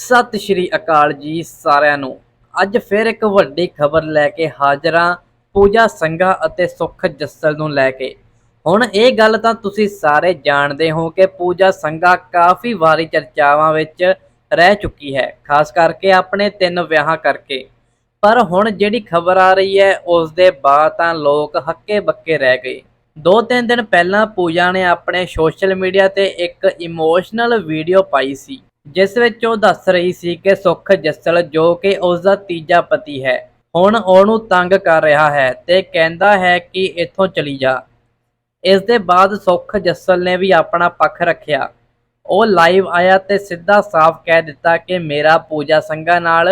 ਸਤਿ ਸ਼੍ਰੀ ਅਕਾਲ ਜੀ ਸਾਰਿਆਂ ਨੂੰ। ਅੱਜ ਫਿਰ ਇੱਕ ਵੱਡੀ ਖਬਰ ਲੈ ਕੇ ਹਾਜ਼ਰਾਂ ਪੂਜਾ ਸੰਘਾ ਅਤੇ ਸੁਖ ਜੱਸਲ ਨੂੰ ਲੈ ਕੇ। ਹੁਣ ਇਹ ਗੱਲ ਤਾਂ ਤੁਸੀਂ ਸਾਰੇ ਜਾਣਦੇ ਹੋ ਕਿ ਪੂਜਾ ਸੰਘਾ ਕਾਫੀ ਵਾਰੀ ਚਰਚਾਵਾਂ ਵਿੱਚ ਰਹਿ ਚੁੱਕੀ ਹੈ, ਖਾਸ ਕਰਕੇ ਆਪਣੇ ਤਿੰਨ ਵਿਆਹਾਂ ਕਰਕੇ। ਪਰ ਹੁਣ ਜਿਹੜੀ ਖਬਰ ਆ ਰਹੀ ਹੈ ਉਸ ਦੇ ਬਾਅਦ ਤਾਂ ਲੋਕ ਹੱਕੇ ਬੱਕੇ ਰਹਿ ਗਏ। ਦੋ ਤਿੰਨ ਦਿਨ ਪਹਿਲਾਂ ਪੂਜਾ ਨੇ ਆਪਣੇ ਸੋਸ਼ਲ ਮੀਡੀਆ ਤੇ ਇੱਕ ਇਮੋਸ਼ਨਲ ਵੀਡੀਓ ਪਾਈ ਸੀ। ਜਿਸ ਵਿੱਚ ਉਹ ਦੱਸ ਰਹੀ ਸੀ ਕਿ ਸੁਖ ਜੱਸਲ ਜੋ ਕਿ ਉਸ ਦਾ ਤੀਜਾ ਪਤੀ ਹੈ। ਹੁਣ ਉਹਨੂੰ ਤੰਗ ਕਰ ਰਿਹਾ ਹੈ ਤੇ ਕਹਿੰਦਾ ਹੈ ਕਿ ਇੱਥੋਂ ਚਲੀ ਜਾ। ਇਸ ਦੇ ਬਾਅਦ ਸੁਖ ਜੱਸਲ ਨੇ ਵੀ ਆਪਣਾ ਪੱਖ ਰੱਖਿਆ। ਉਹ ਲਾਈਵ ਆਇਆ ਤੇ ਸਿੱਧਾ ਸਾਫ਼ ਕਹਿ ਦਿੱਤਾ ਕਿ ਮੇਰਾ ਪੂਜਾ ਸੰਘਾ ਨਾਲ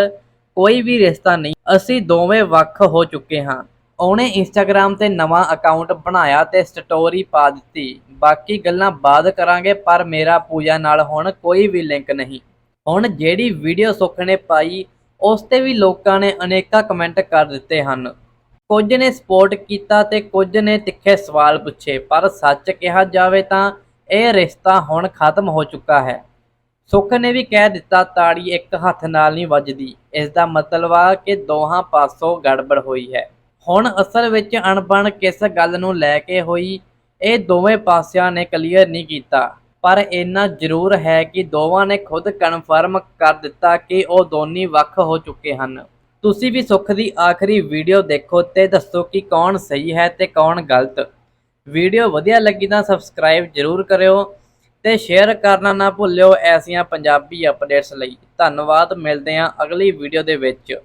ਕੋਈ ਵੀ ਰਿਸ਼ਤਾ ਨਹੀਂ। ਅਸੀਂ ਦੋਵੇਂ ਵੱਖ ਹੋ ਚੁੱਕੇ ਹਾਂ। ਉਹਨੇ ਇੰਸਟਾਗ੍ਰam ਤੇ ਨਵਾਂ ਅਕਾਊਂਟ ਬਣਾਇਆ ਤੇ ਸਟੋਰੀ ਪਾ ਦਿੱਤੀ। ਬਾਕੀ ਗੱਲਾਂ ਬਾਅਦ ਕਰਾਂਗੇ, ਪਰ ਮੇਰਾ ਪੂਜਾ ਨਾਲ ਹੁਣ ਕੋਈ ਵੀ ਲਿੰਕ ਨਹੀਂ। ਹੁਣ ਜਿਹੜੀ ਵੀਡੀਓ ਸੁੱਖ ਨੇ ਪਾਈ, ਉਸ ਤੇ ਵੀ ਲੋਕਾਂ ਨੇ ਅਨੇਕਾਂ ਕਮੈਂਟ ਕਰ ਦਿੱਤੇ ਹਨ। ਕੁਝ ਨੇ ਸਪੋਰਟ ਕੀਤਾ ਤੇ ਕੁਝ ਨੇ ਤਿੱਖੇ ਸਵਾਲ ਪੁੱਛੇ, ਪਰ ਸੱਚ ਕਿਹਾ ਜਾਵੇ ਤਾਂ ਇਹ ਰਿਸ਼ਤਾ ਹੁਣ ਖਤਮ ਹੋ ਚੁੱਕਾ ਹੈ। ਸੁੱਖ ਨੇ ਵੀ ਕਹਿ ਦਿੱਤਾ, ਤਾੜੀ ਇੱਕ ਹੱਥ ਨਾਲ ਨਹੀਂ ਵੱਜਦੀ। ਇਸ ਦਾ ਮਤਲਬ ਆ ਕਿ ਦੋਹਾਂ ਪਾਸੋਂ ਗੜਬੜ ਹੋਈ ਹੈ। ਹੁਣ ਅਸਲ ਵਿੱਚ ਅਣਬਣ ਕਿਸ ਗੱਲ ਨੂੰ ਲੈ ਕੇ ਹੋਈ, ਇਹ ਦੋਵੇਂ ਪਾਸਿਆਂ ਨੇ ਕਲੀਅਰ ਨਹੀਂ ਕੀਤਾ। ਪਰ ਇੰਨਾ ਜ਼ਰੂਰ ਹੈ ਕਿ ਦੋਵਾਂ ਨੇ ਖੁਦ ਕਨਫਰਮ ਕਰ ਦਿੱਤਾ ਕਿ ਉਹ ਦੋਨੀ ਵੱਖ ਹੋ ਚੁੱਕੇ ਹਨ। ਤੁਸੀਂ ਵੀ ਸੁੱਖ ਦੀ ਆਖਰੀ ਵੀਡੀਓ ਦੇਖੋ ਤੇ ਦੱਸੋ ਕਿ ਕੌਣ ਸਹੀ ਹੈ ਤੇ ਕੌਣ ਗਲਤ। ਵੀਡੀਓ ਵਧੀਆ ਲੱਗੀ ਤਾਂ ਸਬਸਕ੍ਰਾਈਬ ਜ਼ਰੂਰ ਕਰਿਓ ਤੇ ਸ਼ੇਅਰ ਕਰਨਾ ਨਾ ਭੁੱਲਿਓ ਐਸੀਆਂ ਪੰਜਾਬੀ ਅਪਡੇਟਸ ਲਈ। ਧੰਨਵਾਦ, ਮਿਲਦੇ ਹਾਂ ਅਗਲੀ ਵੀਡੀਓ ਦੇ ਵਿੱਚ।